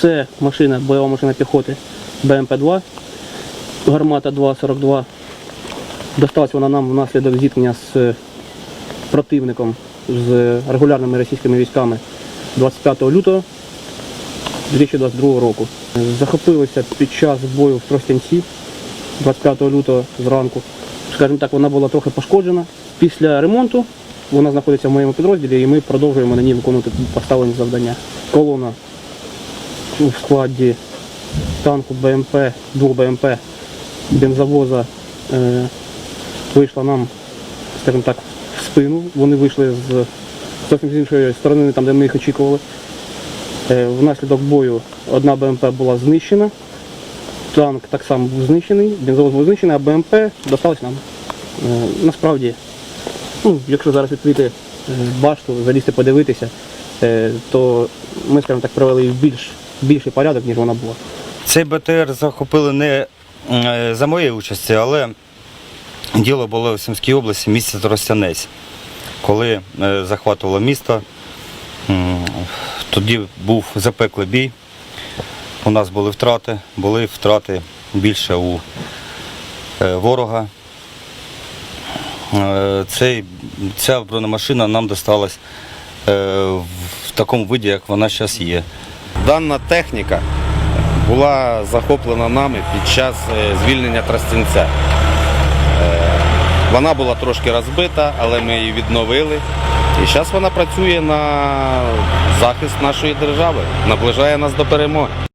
Це машина, бойова машина піхоти БМП-2, гармата 2,42. Досталась вона нам внаслідок зіткнення з противником, з регулярними російськими військами 25 лютого 2022 року. Захопилися під час бою в Тростянці 25 лютого зранку. Скажімо так, вона була трохи пошкоджена. Після ремонту вона знаходиться в моєму підрозділі і ми продовжуємо на ній виконувати поставлені завдання. Колона у складі танку БМП, двох БМП, бензовоза е, вийшла нам, скажімо так, в спину. Вони вийшли з зовсім з іншої сторони, там, де ми їх очікували. Е, Внаслідок бою одна БМП була знищена, танк так само був знищений, бензовоз був знищений, а БМП досталось нам. Е, Насправді, ну, якщо зараз відкрити е, башту, залізти подивитися, е, то ми, скажімо так, привели її в більш, більший порядок, ніж вона була. Цей БТР захопили не е, за моєї участі, але діло було в Сумській області, місце Тростянець. Коли е, захватувало місто, тоді був запеклий бій. У нас були втрати, були втрати більше у е, ворога. Цей, ця бронемашина нам досталась в такому виді, як вона зараз є. Дана техніка була захоплена нами під час е, звільнення Тростянця. Е, Вона була трошки розбита, але ми її відновили. І зараз вона працює на захист нашої держави, наближає нас до перемоги.